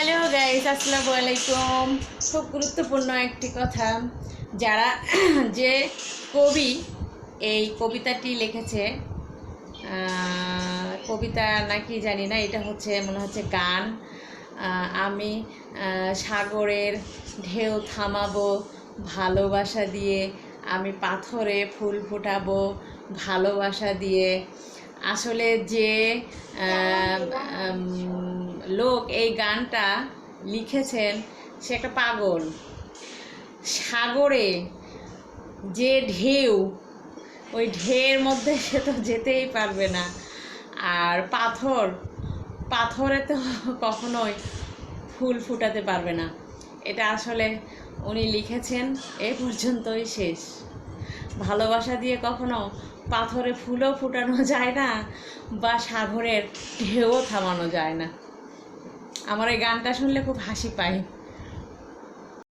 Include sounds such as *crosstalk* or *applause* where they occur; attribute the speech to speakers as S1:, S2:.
S1: Hello guys আসসালামু আলাইকুম। খুব গুরুত্বপূর্ণ একটি কথা। যারা *clears throat* যে কবি এই কবিতাটি লিখেছে কবিতা নাকি জানি না এটা হচ্ছে মনে হচ্ছে গান। আমি সাগরের ঢেউ থামাবো ভালোবাসা দিয়ে আমি পাথরে ফুল ফোটাবো ভালোবাসা দিয়ে। আসলে যে লোক এই গানটা লিখেছেন সে একটা পাগল। সাগরে যে ঢেউ, ওই ঢেউয়ের মধ্যে সে তো যেতেই পারবে না। আর পাথর, পাথরে তো কখনোই ফুল ফুটাতে পারবে না। এটা আসলে উনি লিখেছেন, এ পর্যন্তই শেষ। ভালোবাসা দিয়ে কখনো পাথরে ফুলও ফুটানো যায় না বা সাগরের ঢেউও থামানো যায় না। আমার এই গানটা শুনলে খুব হাসি পায়।